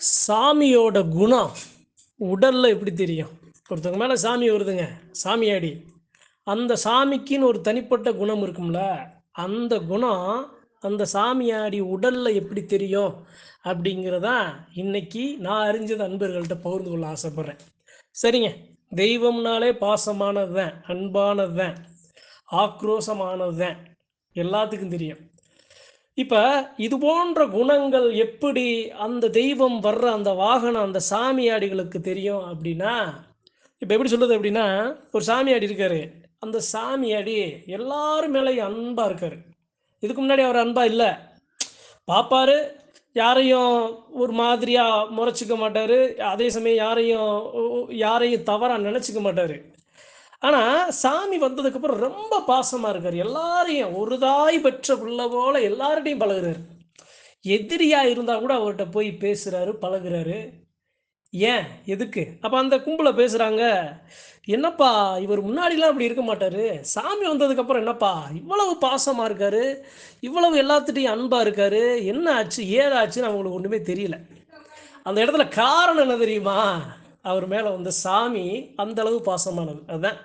சாமியோட குணம் உடலில் எப்படி தெரியும்? ஒருத்தவங்க மேலே சாமி வருதுங்க சாமியாடி அந்த சாமிக்குன்னு ஒரு தனிப்பட்ட குணம் இருக்கும்ல அந்த குணம் அந்த சாமியாடி உடலில் எப்படி தெரியும்? அப்படிங்கிறதா இன்னைக்கு நான் அறிஞ்சது அன்பர்கள்ட்ட பகிர்ந்து கொள்ள ஆசைப்பட்றேன். சரிங்க. தெய்வம்னாலே பாசமானது தான் அன்பானது தான் ஆக்ரோஷமானது தான் எல்லாத்துக்கும் தெரியும். இப்போ இது போன்ற குணங்கள் எப்படி அந்த தெய்வம் வர்ற அந்த வாகனம் அந்த சாமியாடிகளுக்கு தெரியும் அப்படின்னா இப்போ எப்படி சொல்றது அப்படின்னா ஒரு சாமியாடி இருக்காரு. அந்த சாமியாடி எல்லாரும் மேலேயும் அன்பாக இருக்காரு. இதுக்கு முன்னாடி அவர் அன்பாக இல்லை. பார்ப்பாரு யாரையும் ஒரு மாதிரியாக முறைச்சிக்க மாட்டார். அதே சமயம் யாரையும் யாரையும் தவறாக நினச்சிக்க மாட்டார். ஆனால் சாமி வந்ததுக்கப்புறம் ரொம்ப பாசமாக இருக்கார். எல்லாரையும் ஒரு தாய் பெற்ற பிள்ளை போல எல்லார்டையும் பழகுறாரு. எதிரியாக இருந்தால் கூட அவர்கிட்ட போய் பேசுகிறாரு பழகுறாரு. ஏன்? எதுக்கு? அப்போ அந்த கும்பலை பேசுகிறாங்க என்னப்பா இவர் முன்னாடிலாம் அப்படி இருக்க மாட்டார். சாமி வந்ததுக்கப்புறம் என்னப்பா இவ்வளவு பாசமாக இருக்காரு. இவ்வளவு எல்லாத்துட்டையும் அன்பாக இருக்காரு. என்ன ஆச்சு? ஏதாச்சுன்னு அவங்களுக்கு ஒன்றுமே தெரியல. அந்த இடத்துல காரணம் என்ன தெரியுமா? அவர் மேலே வந்த சாமி அந்தளவு பாசமானது. அதுதான்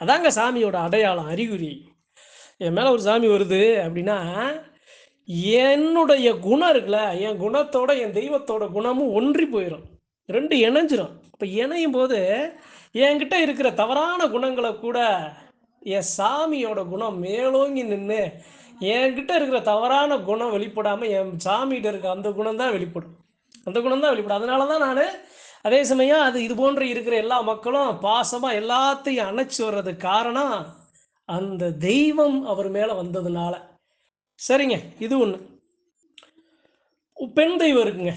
அதாங்க சாமியோட அடையாளம் அறிகுறி. என் மேலே ஒரு சாமி வருது அப்படின்னா என்னுடைய குணம் இருக்குல்ல என் குணத்தோட என் தெய்வத்தோட குணமும் ஒன்றி போயிடும் ரெண்டு இணைஞ்சிரும். இப்போ இணையும் போது என்கிட்ட இருக்கிற தவறான குணங்களை கூட என் சாமியோட குணம் மேலோங்கி நின்று என்கிட்ட இருக்கிற தவறான குணம் வெளிப்படாமல் என் சாமிகிட்ட இருக்க அந்த குணம் தான் வெளிப்படும். அந்த குணம் தான் வெளிப்படும். அதனால தான் நான் அதே சமயம் அது இது போன்று இருக்கிற எல்லா மக்களும் பாசமாக எல்லாத்தையும் அணைச்சி வர்றதுக்கு காரணம் அந்த தெய்வம் அவர் மேலே வந்ததுனால. சரிங்க இது ஒன்று பெண் தெய்வம் இருக்குங்க.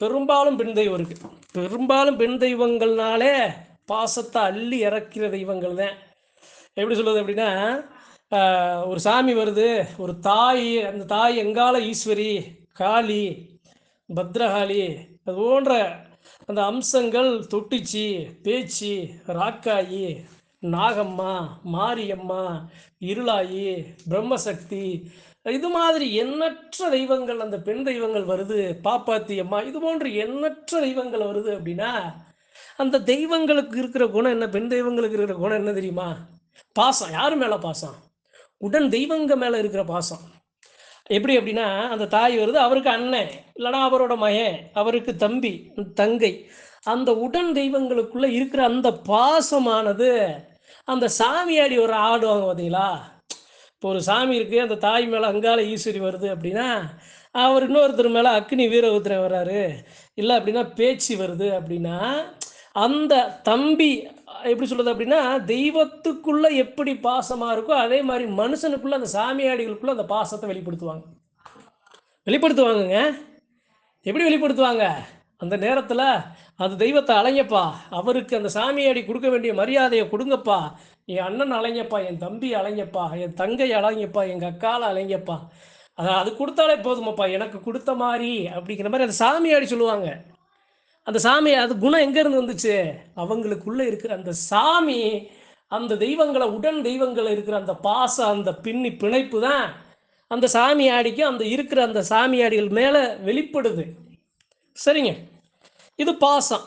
பெரும்பாலும் பெண் தெய்வம் இருக்கு. பெரும்பாலும் பெண் தெய்வங்கள்னாலே பாசத்தை அள்ளி இறக்கிற தெய்வங்கள் தான். எப்படி சொல்றது அப்படின்னா ஒரு சாமி வருது ஒரு தாய் அந்த தாய் எங்கால ஈஸ்வரி காளி பத்ரகாளி அது போன்ற அந்த அம்சங்கள் தொட்டிச்சி பேச்சு ராக்காயி நாகம்மா மாரியம்மா இருளாயி பிரம்மசக்தி. இது மாதிரி எண்ணற்ற தெய்வங்கள் அந்த பெண் தெய்வங்கள் வருது பாப்பாத்தி அம்மா இது போன்ற எண்ணற்ற தெய்வங்கள் வருது அப்படின்னா அந்த தெய்வங்களுக்கு இருக்கிற குணம் என்ன? பெண் தெய்வங்களுக்கு இருக்கிற குணம் என்ன தெரியுமா? பாசம். யார் மேலே பாசம்? உடன் தெய்வங்க மேலே இருக்கிற பாசம். எப்படி அப்படின்னா அந்த தாய் வருது அவருக்கு அண்ணன் இல்லைன்னா அவரோட மகன் அவருக்கு தம்பி தங்கை. அந்த உடன் தெய்வங்களுக்குள்ளே இருக்கிற அந்த பாசமானது அந்த சாமியாடி ஒரு ஆடுவாங்க பார்த்தீங்களா இப்போ ஒரு சாமி இருக்குது அந்த தாய் மேலே அங்கால ஈஸ்வரி வருது அப்படின்னா அவர் இன்னொருத்தர் மேலே அக்னி வீரபுத்திரன் வர்றாரு. இல்லை அப்படின்னா பேச்சு வருது அப்படின்னா அந்த தம்பி எப்படி சொல்கிறது அப்படின்னா தெய்வத்துக்குள்ளே எப்படி பாசமாக இருக்கோ அதே மாதிரி மனுஷனுக்குள்ளே அந்த சாமியாடிகளுக்குள்ளே அந்த பாசத்தை வெளிப்படுத்துவாங்க. வெளிப்படுத்துவாங்கங்க. எப்படி வெளிப்படுத்துவாங்க? அந்த நேரத்தில் அந்த தெய்வத்தை அலைங்கப்பா. அவருக்கு அந்த சாமியாடி கொடுக்க வேண்டிய மரியாதையை கொடுங்கப்பா. என் அண்ணன் அலைங்கப்பா என் தம்பி அலைங்கப்பா என் தங்கை அலைங்கப்பா எங்கள் அக்கால அலைங்கப்பா. அதை அது கொடுத்தாலே போதுமாப்பா. எனக்கு கொடுத்த மாதிரி. அப்படிங்கிற மாதிரி அந்த சாமியாடி சொல்லுவாங்க. அந்த சாமி அது குணம் எங்கேருந்து வந்துச்சு? அவங்களுக்குள்ள இருக்கிற அந்த சாமி அந்த தெய்வங்களை உடன் தெய்வங்களை இருக்கிற அந்த பாசம் அந்த பின்னி பிணைப்பு தான் அந்த சாமியாடிக்கும் அந்த இருக்கிற அந்த சாமியாடிகள் மேலே வெளிப்படுது. சரிங்க. இது பாசம்.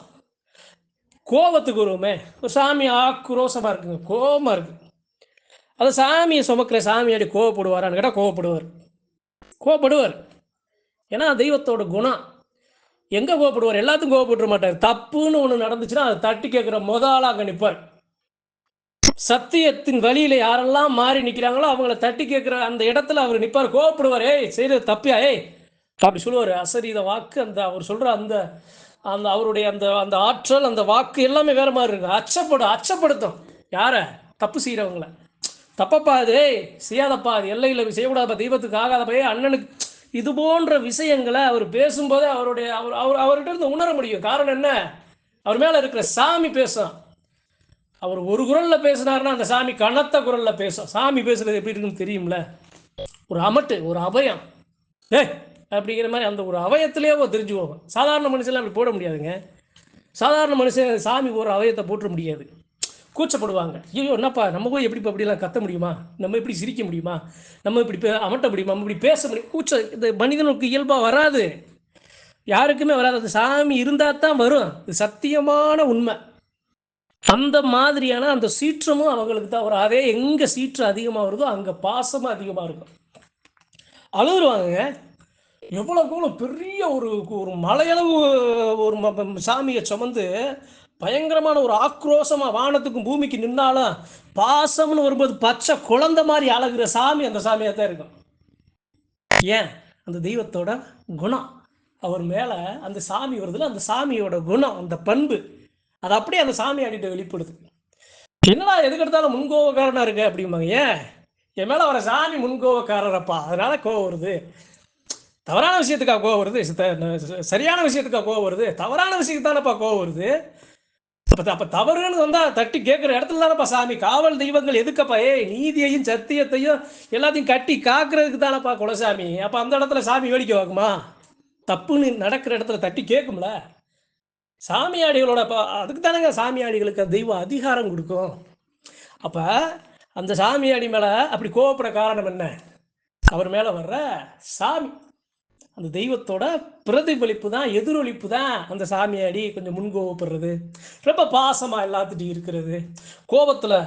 கோபத்துக்கு வருவோமே. ஒரு சாமி ஆக்ரோஷமாக இருக்குங்க. கோபமாக இருக்கு. அது சாமியை சுமக்கிற சாமியாடி கோவப்படுவாரான்னு கேட்டால் கோவப்படுவார் கோவப்படுவார் ஏன்னா தெய்வத்தோட குணம். எங்கே கோவப்படுவார்? எல்லாத்துக்கும் கோவப்பட்டுற மாட்டார். தப்புன்னு ஒன்று நடந்துச்சுன்னா அதை தட்டி கேட்குற முத ஆளா அங்கே நிற்பார் சத்தியத்தின் வழியில யாரெல்லாம் மாறி நிற்கிறாங்களோ அவங்கள தட்டி கேட்குற அந்த இடத்துல அவர் நிற்பார் கோவப்படுவார். ஏய் செய்யறது தப்பியா? ஏய் அப்படி சொல்லுவார். அசரீத வாக்கு அந்த அவர் சொல்கிற அந்த அந்த அவருடைய அந்த அந்த ஆற்றல் அந்த வாக்கு எல்லாமே வேற மாதிரி இருக்கு. அச்சப்படும் அச்சப்படுத்தும். யாரை? தப்பு செய்கிறவங்கள தப்பப்பா அது. செய்யாதப்பா. அது எல்லையில் செய்யக்கூடாதப்பா. தெய்வத்துக்கு ஆகாதப்பா. ஏய், அண்ணனுக்கு இது போன்ற விஷயங்களை அவர் பேசும்போதே அவருடைய அவர் அவர் அவர்கிட்ட இருந்து உணர முடியும். காரணம் என்ன? அவர் மேலே இருக்கிற சாமி பேசும் அவர் ஒரு குரலில் பேசினார்னா அந்த சாமி கனத்த குரலில் பேசும். சாமி பேசுறது எப்படி இருக்குன்னு தெரியும்ல? ஒரு அமட்டு ஒரு அபயம் ஏ அப்படிங்கிற மாதிரி அந்த ஒரு அவயத்திலேயே தெரிஞ்சு போகும் சாதாரண மனுஷன்லாம் அப்படி போட முடியாதுங்க. சாதாரண மனுஷன் சாமி ஒரு அவயத்தை போட்டுற முடியாது. கூச்சப்படுவாங்க. ஐயோ என்னப்பா நம்ம போய் எப்படி அப்படிலாம் கத்த முடியுமா? நம்ம எப்படி சிரிக்க முடியுமா? நம்ம இப்படி பே அமட்ட முடியுமா? நம்ம இப்படி பேச முடியும்? கூச்ச இந்த மனிதனுக்கு இயல்பாக வராது. யாருக்குமே வராது. அது சாமி இருந்தால் தான் வரும். இது சத்தியமான உண்மை. அந்த மாதிரியான அந்த சீற்றமும் அவங்களுக்கு தான் வரும். அதே எங்கே சீற்றம் அதிகமாக வருதோ அங்கே பாசமும் அதிகமாக இருக்கும். அழுதுருவாங்க எவ்வளோ எவ்வளோ பெரிய ஒரு ஒரு மலையளவு ஒரு சாமியை சுமந்து பயங்கரமான ஒரு ஆக்ரோஷமாக வானத்துக்கும் பூமிக்கு நின்னாலும் பாசம்னு வரும்போது பச்சை குழந்தை மாதிரி அழகுற சாமி அந்த சாமியாக தான் இருக்கும். ஏன்? அந்த தெய்வத்தோட குணம். அவர் மேலே அந்த சாமி வருதுல அந்த சாமியோட குணம் அந்த பண்பு. அது அப்படியே அந்த சாமி அடிட்ட வெளிப்படுது. என்னடா எதுக்கு எடுத்தாலும் இருக்கு அப்படிம்பாங்க. ஏன்? என் மேலே வர சாமி முன்கோவக்காரரப்பா. அதனால கோவம் வருது. தவறான விஷயத்துக்கா கோவம் வருது? சரியான விஷயத்துக்கா கோவம் வருது? தவறான விஷயத்துக்கு தானப்பா கோவம் வருது? அப்ப அப்போ தவறுன்னு வந்தா தட்டி கேட்குற இடத்துல தானப்பா சாமி? காவல் தெய்வங்கள் எதுக்கப்பா? ஏய் நீதியையும் சத்தியத்தையும் எல்லாத்தையும் கட்டி காக்குறதுக்கு தானப்பா குலசாமி? அப்போ அந்த இடத்துல சாமி வேடிக்கை வாக்குமா தப்புன்னு நடக்கிற இடத்துல தட்டி கேட்கும்ல சாமியாடிகளோட அதுக்கு தானேங்க சாமியாடிகளுக்கு தெய்வம் அதிகாரம் கொடுக்கும். அப்போ அந்த சாமியாடி மேலே அப்படி கோவப்பட காரணம் என்ன? அவர் மேலே வர்ற சாமி அந்த தெய்வத்தோட பிரதிபலிப்பு தான் எதிரொலிப்பு தான் அந்த சாமியாடி கொஞ்சம் முன்கோவப்படுறது. ரொம்ப பாசமாக எல்லாத்துட்டையும் இருக்கிறது. கோபத்தில்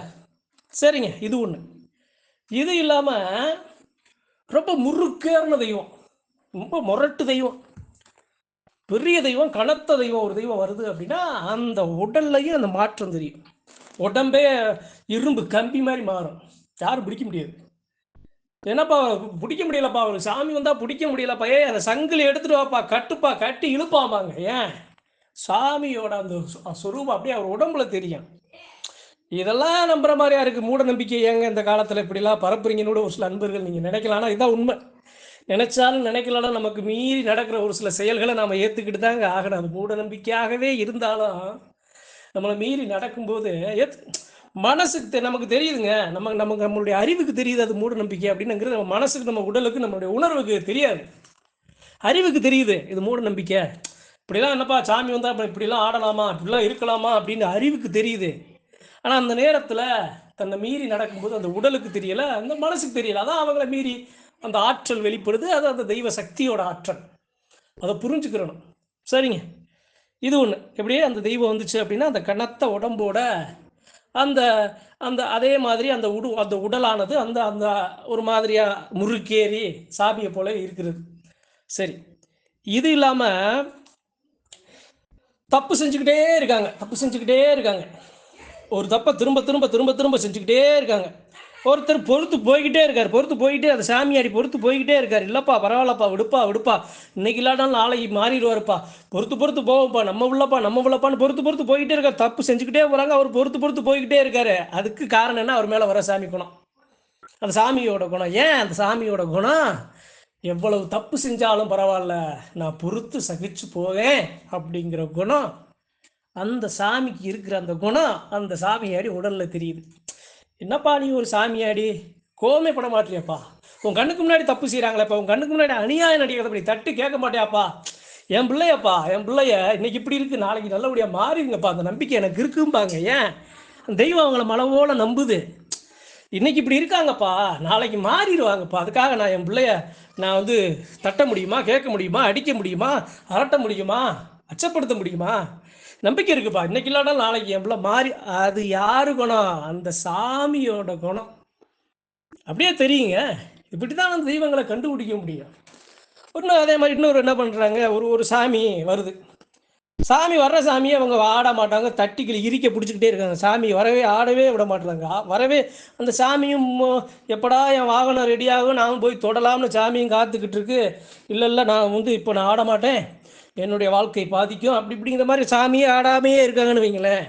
சரிங்க இது ஒன்று இது இல்லாமல் ரொம்ப முறுக்கேறின தெய்வம். ரொம்ப முரட்டு தெய்வம். பெரிய தெய்வம் கனத்த தெய்வம் ஒரு தெய்வம் வருது அப்படின்னா அந்த உடல்லையும் அந்த மாற்றம் தெரியும். உடம்பே இரும்பு கம்பி மாதிரி மாறும். யாரும் பிடிக்க முடியாது. என்னப்பா பிடிக்க முடியலப்பா? அவனுக்கு சாமி வந்தால் பிடிக்க முடியலப்பா. ஏய் அந்த சங்கிலி எடுத்துட்டு வாப்பா. கட்டுப்பா கட்டி இழுப்பாம்பாங்க. ஏன்? சாமியோட அந்த சுரூபம் சொரூபம் அப்படியே அவர் உடம்புல தெரியும். இதெல்லாம் நம்புற மாதிரியா இருக்கு? மூட நம்பிக்கை ஏங்க இந்த காலத்துல இப்படிலாம் பரப்புறீங்கன்னு கூட ஒரு சில அன்பர்கள் நீங்க நினைக்கலாம். இதுதான் இதான் உண்மை. நினைச்சாலும் நினைக்கலாம் நமக்கு மீறி நடக்கிற ஒரு சில செயல்களை நாம ஏத்துக்கிட்டு தாங்க ஆகணும். அது மூட நம்பிக்கையாகவே இருந்தாலும் நம்மளை மீறி நடக்கும்போது ஏத் மனசுக்கு தெ- நமக்கு தெரியுதுங்க. நம்ம நமக்கு நம்மளுடைய அறிவுக்கு தெரியுது அது மூட நம்பிக்கை அப்படின்னுங்கிறது நம்ம மனசுக்கு நம்ம உடலுக்கு நம்மளுடைய உணர்வுக்கு தெரியாது. அறிவுக்கு தெரியுது இது மூட நம்பிக்கை. இப்படிலாம் என்னப்பா சாமி வந்தால் அப்ப இப்படிலாம் ஆடலாமா இப்படிலாம் இருக்கலாமா அப்படின்னு அறிவுக்கு தெரியுது. ஆனால் அந்த நேரத்தில் தன்னை மீறி நடக்கும்போது அந்த உடலுக்கு தெரியலை அந்த மனசுக்கு தெரியல. அதான் அவங்கள மீறி அந்த ஆற்றல் வெளிப்படுது. அது அந்த தெய்வ சக்தியோட ஆற்றல். அதை புரிஞ்சுக்கிறணும். சரிங்க. இது ஒன்று எப்படியே அந்த தெய்வம் வந்துச்சு அப்படின்னா அந்த கனத்த உடம்போட அந்த அந்த அதே மாதிரி அந்த உடு அந்த உடலானது அந்த அந்த ஒரு மாதிரியாக முறுக்கேறி சாமியை போல இருக்கிறது. சரி. இது இல்லாமல் தப்பு செஞ்சுக்கிட்டே இருக்காங்க. தப்பு செஞ்சுக்கிட்டே இருக்காங்க. ஒரு தப்பை திரும்ப திரும்ப திரும்ப திரும்ப செஞ்சுக்கிட்டே இருக்காங்க. ஒருத்தர் பொறுத்து போய்கிட்டே இருக்கார் பொறுத்து போய்கிட்டே அந்த சாமியாடி பொறுத்து போய்கிட்டே இருக்கார். இல்லைப்பா பரவாயில்லப்பா விடுப்பா விடுப்பா. இன்னைக்கு இல்லாட்டாலும் நாளைக்கு மாறிடுவாருப்பா. பொறுத்து பொறுத்து போவோம்ப்பா நம்ம உள்ளப்பா நம்ம உள்ளப்பான்னு பொறுத்து பொறுத்து போய்கிட்டே இருக்கார். தப்பு செஞ்சுக்கிட்டே போகிறாங்க அவர் பொறுத்து பொறுத்து போய்கிட்டே இருக்காரு. அதுக்கு காரணம் என்ன? அவர் மேலே வர சாமி குணம். அந்த சாமியோட குணம். ஏன் அந்த சாமியோட குணம்? எவ்வளவு தப்பு செஞ்சாலும் பரவாயில்ல நான் பொறுத்து சகிச்சு போவேன் அப்படிங்கிற குணம். அந்த சாமிக்கு இருக்கிற அந்த குணம் அந்த சாமியாடி உடலில் தெரியுது. என்னப்பா நீ ஒரு சாமியாடி? கோமே பட மாட்டியாப்பா உன் கண்ணுக்கு முன்னாடி தப்பு செய்கிறாங்களேப்பா உன் கண்ணுக்கு முன்னாடி அநியாயம் நடிக்கிறத அப்படி தட்டு கேட்க மாட்டியாப்பா. என் பிள்ளையப்பா என் பிள்ளைய இன்னைக்கு இப்படி இருக்குது நாளைக்கு நல்லபடியாக மாறிடுங்கப்பா. அந்த நம்பிக்கை எனக்கு இருக்கும்பாங்க. ஏன்? அந்த தெய்வம் அவங்கள மனவோல நம்புது. இன்னைக்கு இப்படி இருக்காங்கப்பா. நாளைக்கு மாறிடுவாங்கப்பா. அதுக்காக நான் என் பிள்ளைய நான் வந்து தட்ட முடியுமா கேட்க முடியுமா அடிக்க முடியுமா அரட்ட முடியுமா அச்சப்படுத்த முடியுமா? நம்பிக்கை இருக்குப்பா. இன்னைக்கு இல்லாட்டாலும் நாளைக்கு என் பிள்ளை மாறி அது யாரு குணம்? அந்த சாமியோட குணம். அப்படியே தெரியுங்க. இப்படி தான் அந்த தெய்வங்களை கண்டுபிடிக்க முடியும். இன்னும் அதே மாதிரி இன்னொரு என்ன பண்ணுறாங்க ஒரு ஒரு சாமி வருது. சாமி வர்ற சாமியை அவங்க ஆட மாட்டாங்க. தட்டிக்கில் இரிக்க பிடிச்சிக்கிட்டே இருக்காங்க. சாமி வரவே ஆடவே விட மாட்டாங்க வரவே அந்த சாமியும் எப்படா என் வாகனம் ரெடியாகும் நான் போய் தொடலாம்னு சாமியும் காத்துக்கிட்டு இருக்கு. இல்லை இல்லை நான் வந்து இப்போ நான் ஆட மாட்டேன். என்னுடைய வாழ்க்கை பாதிக்கும். அப்படி இப்படிங்கிற மாதிரி சாமியே ஆடாமையே இருக்காங்கன்னு வைங்களேன்.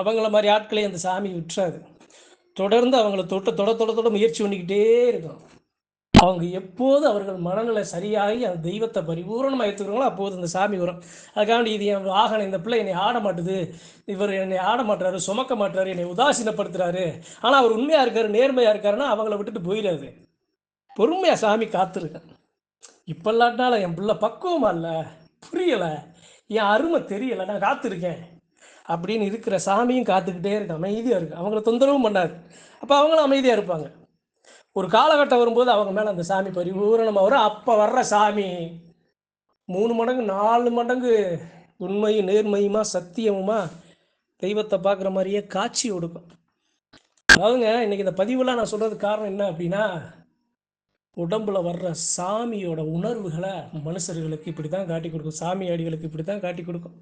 அவங்கள மாதிரி ஆட்களை அந்த சாமி விட்டுறாது. தொடர்ந்து அவங்கள தொட்ட தொட தொட தொட முயற்சி பண்ணிக்கிட்டே இருக்கும் அவங்க எப்போது அவர்கள் மனநிலை சரியாகி அந்த தெய்வத்தை பரிபூரணமாக எடுத்துக்கிறாங்களோ அப்போது அந்த சாமி வரும். அதுக்காண்டி இது என் வாகனம் இந்த பிள்ளை என்னை ஆட மாட்டுது. இவர் என்னை ஆட மாட்டுறாரு சுமக்க மாட்டுறாரு என்னை உதாசீனப்படுத்துறாரு. ஆனால் அவர் உண்மையாக இருக்காரு நேர்மையாக இருக்காருன்னா அவங்கள விட்டுட்டு போயிடாது. பொறுமையாக சாமி காத்திருக்கேன் இப்போ என் பிள்ளை பக்குவமா இல்லை? புரியலை. என் அருமை தெரியலை. நான் காத்திருக்கேன். அப்படின்னு இருக்கிற சாமியும் காத்துக்கிட்டே இருக்கு. அமைதியாக இருக்கு. அவங்கள தொந்தரவும் பண்ணாது. அப்போ அவங்களும் அமைதியாக இருப்பாங்க. ஒரு காலகட்டம் வரும்போது அவங்க மேலே அந்த சாமி பரிபூரணமாக வரும். அப்போ வர்ற சாமி. மூணு மடங்கு நாலு மடங்கு உண்மையும் நேர்மையுமா சத்தியமுமா தெய்வத்தை பார்க்குற மாதிரியே காட்சி கொடுக்கும். அதாவதுங்க இன்னைக்கு இந்த பதிவுலாம் நான் சொல்கிறது காரணம் என்ன அப்படின்னா உடம்புல வர்ற சாமியோட உணர்வுகளை மனுஷர்களுக்கு இப்படி தான் காட்டி கொடுக்கும். சாமி அடிகளுக்கு இப்படி தான் காட்டி கொடுக்கும்.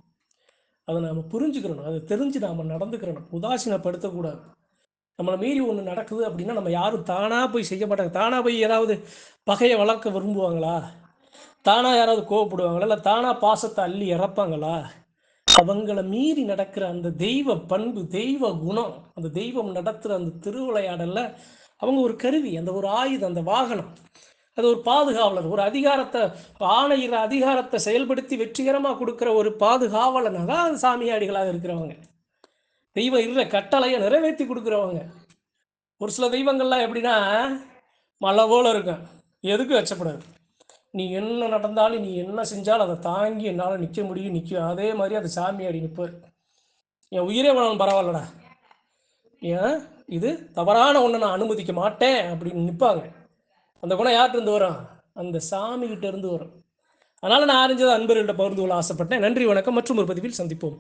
அதை நாம் புரிஞ்சுக்கிறணும். அதை தெரிஞ்சு நாம் நடந்துக்கிறணும். உதாசீனப்படுத்தக்கூடாது. நம்மளை மீறி ஒன்று நடக்குது அப்படின்னா நம்ம யாரும் தானாக போய் செய்ய மாட்டாங்க. தானாக போய் ஏதாவது பகையை வளர்க்க விரும்புவாங்களா? தானாக யாராவது கோவப்படுவாங்களா? இல்லை தானாக பாசத்தை அள்ளி இறப்பாங்களா? அவங்கள மீறி நடக்கிற அந்த தெய்வ பண்பு தெய்வ குணம் அந்த தெய்வம் நடத்துகிற அந்த திருவிளையாடலில் அவங்க ஒரு கருவி அந்த ஒரு ஆயுதம் அந்த வாகனம். அது ஒரு பாதுகாவலர் ஒரு அதிகாரத்தை ஆணையிற அதிகாரத்தை செயல்படுத்தி வெற்றிகரமாக கொடுக்குற ஒரு பாதுகாவலனாக தான் சாமியாடிகளாக இருக்கிறவங்க. தெய்வம் இருக்கிற கட்டளையை நிறைவேற்றி கொடுக்குறவங்க. ஒரு சில தெய்வங்கள்லாம் எப்படின்னா மழை போல இருக்கும். எதுக்கும் வச்சப்படாது நீ என்ன நடந்தாலும் நீ என்ன செஞ்சாலும் அதை தாங்கி என்னால் நிற்க முடியும் நிற்கும் அதே மாதிரி அது சாமியாடி நிற்பார் என் உயிரே வேணாலும் பரவாயில்லடா. ஏன்? இது தவறான ஒன்றை நான் அனுமதிக்க மாட்டேன் அப்படின்னு நிற்பாங்க அந்த குணம் யார்கிட்ட இருந்து வரும்? அந்த சாமிகிட்ட இருந்து வரும். அதனால் நான் அறிஞ்சதை அன்பர்கள்ட்ட பகிர்ந்து கொள்ள ஆசைப்பட்டேன். நன்றி வணக்கம். மற்றும் ஒரு பதிவில் சந்திப்போம்.